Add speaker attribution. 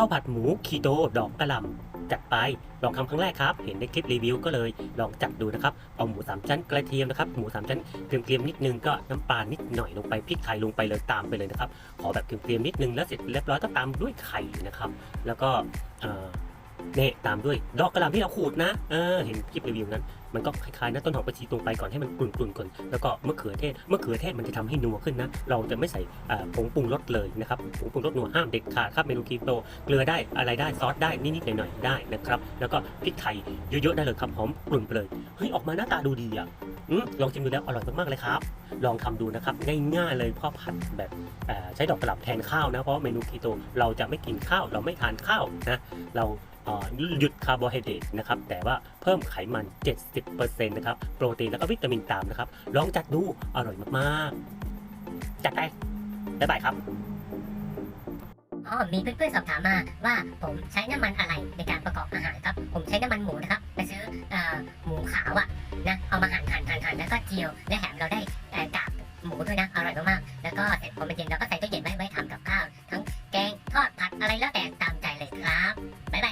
Speaker 1: ข้าวผัดหมูคีโตดอกกระหล่ำจัดไปลองทำครั้งแรกครับ เห็นในคลิปรีวิวก็เลยลองจัดดูนะครับ เอาหมูสามชั้นกระเทียมนะครับหมูสามชั้นเกรียมๆนิดนึงก็น้ำปลานิดหน่อยลงไปพริกไทยลงไปเลยตามไปเลยนะครับขอแบบเกรียมๆนิดนึงแล้วเสร็จเรียบร้อยก็ตามด้วยไข่นะครับ แล้วก็ เนี่ตามด้วยดอกกระหล่ำที่เราขูดนะเออเห็นคลิปรีวิวนั้น มันก็คล้ายๆนะต้นหอมประชีตรงไปก่อนให้มันกลุ่นๆก่อนแล้วก็มะเขือเทศมะเขือเทศมันจะทำให้นัวขึ้นนะ เราจะไม่ใส่ผงปรุงรสเลยนะครับผงปรุงรสนัวห้ามเด็ดขาดครับเมนูคีโตเกลือได้อะไรได้ซอสได้นิดๆหน่อยๆได้นะครับแล้วก็พริกไทยเยอะๆได้เลยครับหอมกลุ่นไปเลยเฮ้ยออกมาหน้าตาดูดีอะอืมลองชิมดูแล้วอร่อยมากๆเลยครับ ลองทำดูนะครับง่ายๆเลยพ่อผัดแบบใช้ดอกกระหล่ำแทนข้าวนะเพราะเมนูคีโตเราจะไม่กินข้าวเราไม่ทานข้าวนะเรา หยุดคาร์โบไฮเดรตนะครับแต่ว่าเพิ่มไขมัน 70%นะครับโปรตีนแล้วก็วิตามินตามนะครับลองจัดดูอร่อยมากๆ จัดไปบ๊ายบายครับ
Speaker 2: อ๋อมีเพื่อนๆสอบถามมาว่าผมใช้น้ำมันอะไรในการประกอบอาหารครับ ผมใช้น้ำมันหมูนะครับไปซื้ออหมูขาวอะนะเอามาหั่นหั่นหั่นหั่นแล้วก็เจียวและแถมเราได้กากหมูด้วยนะอร่อยมากๆแล้วก็เสร็จพอมันเย็นเราก็ใส่ตู้เย็นไว้ไว้ทำกับข้าว ทั้งแกงทอดผัดอะไรแล้วแต่ตามใจเลยครับไปไป